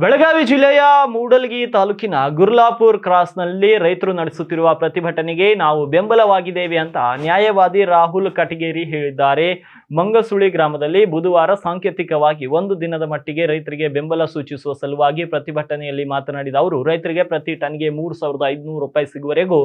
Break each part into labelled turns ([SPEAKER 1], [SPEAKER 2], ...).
[SPEAKER 1] ಬೆಳಗಾವಿ ಜಿಲ್ಲೆಯ ಮೂಡಲ್ಗಿ ತಾಲೂಕಿನ ಗುರ್ಲಾಪುರ್ ಕ್ರಾಸ್ನಲ್ಲಿ ರೈತರು ನಡೆಸುತ್ತಿರುವ ಪ್ರತಿಭಟನೆಗೆ ನಾವು ಬೆಂಬಲವಾಗಿದ್ದೇವೆ ಅಂತ ನ್ಯಾಯವಾದಿ ರಾಹುಲ್ ಕಟಗೇರಿ ಹೇಳಿದ್ದಾರೆ. ಮಂಗಸುಳಿ ಗ್ರಾಮದಲ್ಲಿ ಬುಧವಾರ ಸಾಂಕೇತಿಕವಾಗಿ ಒಂದು ದಿನದ ಮಟ್ಟಿಗೆ ರೈತರಿಗೆ ಬೆಂಬಲ ಸೂಚಿಸುವ ಸಲುವಾಗಿ ಪ್ರತಿಭಟನೆಯಲ್ಲಿ ಮಾತನಾಡಿದ ಅವರು, ರೈತರಿಗೆ ಪ್ರತಿ ಟನ್ಗೆ ಮೂರು ಸಾವಿರದ ಐದುನೂರು ರೂಪಾಯಿ ಸಿಗುವವರೆಗೂ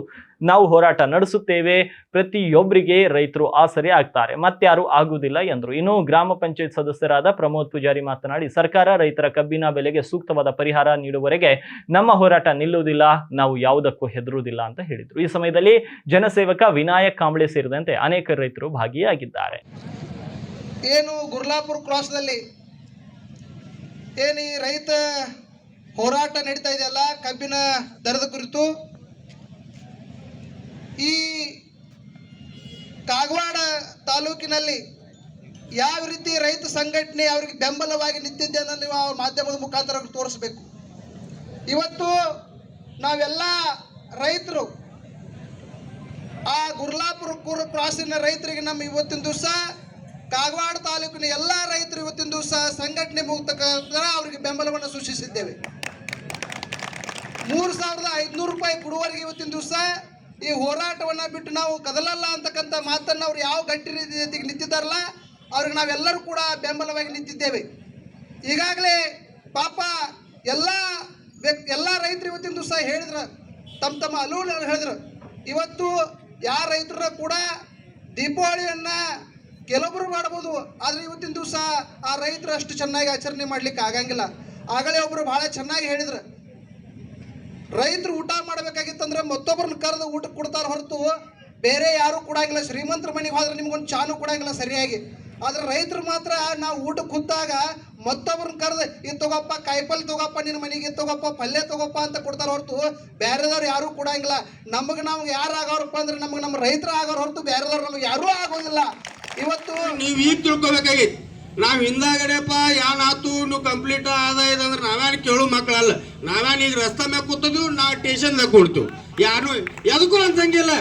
[SPEAKER 1] ನಾವು ಹೋರಾಟ ನಡೆಸುತ್ತೇವೆ. ಪ್ರತಿಯೊಬ್ಬರಿಗೆ ರೈತರು ಆಸರೆ ಆಗ್ತಾರೆ ಮತ್ತಾರು ಆಗುವುದಿಲ್ಲ ಎಂದರು. ಇನ್ನು ಗ್ರಾಮ ಪಂಚಾಯತ್ ಸದಸ್ಯರಾದ ಪ್ರಮೋದ್ ಪೂಜಾರಿ ಮಾತನಾಡಿ, ಸರ್ಕಾರ ರೈತರ ಕಬ್ಬಿನ ಬೆಲೆಗೆ ಸೂಕ್ತವಾದ ಪರಿಹಾರ ನೀಡುವವರೆಗೆ ನಮ್ಮ ಹೋರಾಟ ನಿಲ್ಲುವುದಿಲ್ಲ, ನಾವು ಯಾವುದಕ್ಕೂ ಹೆದರುವುದಿಲ್ಲ ಅಂತ ಹೇಳಿದರು. ಈ ಸಮಯದಲ್ಲಿ ಜನಸೇವಕ ವಿನಾಯಕ್ ಕಾಂಬಳೆ ಸೇರಿದಂತೆ ಅನೇಕ ರೈತರು ಭಾಗಿಯಾಗಿದ್ದಾರೆ.
[SPEAKER 2] ಏನು ಗುರ್ಲಾಪುರ ಕ್ರಾಸ್ನಲ್ಲಿ ಏನು ಈ ರೈತ ಹೋರಾಟ ನಡೀತಾ ಇದೆಯಲ್ಲ ಕಬ್ಬಿನ ದರದ ಕುರಿತು? ಈ ಕಾಗವಾಡ ತಾಲೂಕಿನಲ್ಲಿ ಯಾವ ರೀತಿ ರೈತ ಸಂಘಟನೆ ಅವ್ರಿಗೆ ಬೆಂಬಲವಾಗಿ ನಿಂತಿದ್ದೆ ಅನ್ನೋ ನೀವು ಅವ್ರ ಮಾಧ್ಯಮದ ಮುಖಾಂತರ ತೋರಿಸ್ಬೇಕು. ಇವತ್ತು ನಾವೆಲ್ಲ ರೈತರು, ಆ ಗುರ್ಲಾಪುರ ಕುರ್ ಕ್ರಾಸಿನ ರೈತರಿಗೆ ನಮ್ಮ ಇವತ್ತಿನ ದಿವಸ, ಕಾಗವಾಡ ತಾಲೂಕಿನ ಎಲ್ಲ ರೈತರು ಇವತ್ತಿನ ದಿವಸ ಸಂಘಟನೆ ಮುಕ್ತ ಅವರಿಗೆ ಬೆಂಬಲವನ್ನು ಸೂಚಿಸಿದ್ದೇವೆ. ಮೂರು ಸಾವಿರದ ಐದುನೂರು ರೂಪಾಯಿ ಕೊಡುವವರೆಗೆ ಇವತ್ತಿನ ದಿವಸ ಈ ಹೋರಾಟವನ್ನು ಬಿಟ್ಟು ನಾವು ಕದಲಲ್ಲ ಅಂತಕ್ಕಂಥ ಮಾತನ್ನು ಅವ್ರು ಯಾವ ಗಟ್ಟಿ ನಿಂತಿದ್ದಾರಲ್ಲ ಅವ್ರಿಗೆ ನಾವೆಲ್ಲರೂ ಕೂಡ ಬೆಂಬಲವಾಗಿ ನಿಂತಿದ್ದೇವೆ. ಈಗಾಗಲೇ ಪಾಪ ಎಲ್ಲ ವ್ಯಕ್ತಿ, ಎಲ್ಲ ರೈತರು ಇವತ್ತಿನ ದಿವಸ ಹೇಳಿದ್ರು. ತಮ್ಮ ತಮ್ಮ ಅಲೂಲ್ ಹೇಳಿದ್ರು. ಇವತ್ತು ಯಾರ ರೈತರ ಕೂಡ ದೀಪಾವಳಿಯನ್ನು ಕೆಲವೊಬ್ಬರು ಮಾಡ್ಬೋದು. ಆದರೆ ಇವತ್ತಿನ ದಿವಸ ಆ ರೈತರು ಅಷ್ಟು ಚೆನ್ನಾಗಿ ಆಚರಣೆ ಮಾಡ್ಲಿಕ್ಕೆ ಆಗಂಗಿಲ್ಲ. ಆಗಲೇ ಒಬ್ಬರು ಭಾಳ ಚೆನ್ನಾಗಿ ಹೇಳಿದ್ರು. ರೈತರು ಊಟ ಮಾಡಬೇಕಾಗಿತ್ತಂದ್ರೆ ಮತ್ತೊಬ್ಬರನ್ನ ಕರೆದು ಊಟ ಕೊಡ್ತಾರೆ ಹೊರತು ಬೇರೆ ಯಾರು ಕೊಡಂಗಿಲ್ಲ. ಶ್ರೀಮಂತರ ಮನೆಗೆ ಹೋದ್ರೆ ನಿಮ್ಗೊಂದು ಚಾನು ಕೊಡಂಗಿಲ್ಲ ಸರಿಯಾಗಿ. ಆದ್ರೆ ರೈತರು ಮಾತ್ರ ನಾವು ಊಟ ಕೂತಾಗ ಮತ್ತೊಬ್ಬರನ್ನ ಕರೆದು, ಇದು ತಗೋಪ್ಪ, ಕಾಯಿಪಲ್ಲೆ ತಗೋಪ್ಪ ನಿನ್ನ ಮನೆಗೆ ತಗೋಪ್ಪ ಪಲ್ಯ ತಗೋಪ್ಪ ಅಂತ ಕೊಡ್ತಾರೆ ಹೊರತು ಬೇರೆದವ್ರು ಯಾರೂ ಕೊಡಂಗಿಲ್ಲ. ನಮಗೆ ನಮ್ಗೆ ಯಾರು ಆಗೋರಪ್ಪ ಅಂದ್ರೆ ನಮಗೆ ನಮ್ಮ ರೈತರ ಆಗೋರು ಹೊರತು ಬೇರೆದವ್ರು ನಮ್ಗೆ ಯಾರೂ ಆಗೋದಿಲ್ಲ. ಇವತ್ತು
[SPEAKER 3] ನೀವು ಈಗ ತಿಳ್ಕೊಬೇಕಾಗಿತ್ತು ನಾವು ಹಿಂದಾಗಡೆಪ್ಪ ಏನಾಯ್ತು ನೀವು ಕಂಪ್ಲೀಟ್ ಆದ ಇದಂದ್ರೆ ನಾವೇನು ಕೇಳು ಮಕ್ಕಳಲ್ಲ. ನಾವೇನು ಈಗ ರಸ್ತೆ ಮ್ಯಾಗ ಕೂತದು ನಾವು ಟೇಷನ್ದಾಗ ಕೊಡ್ತೀವಿ ಯಾರು ಎದಕ್ಕೂ ಅನ್ಸಂಗಿಲ್ಲ.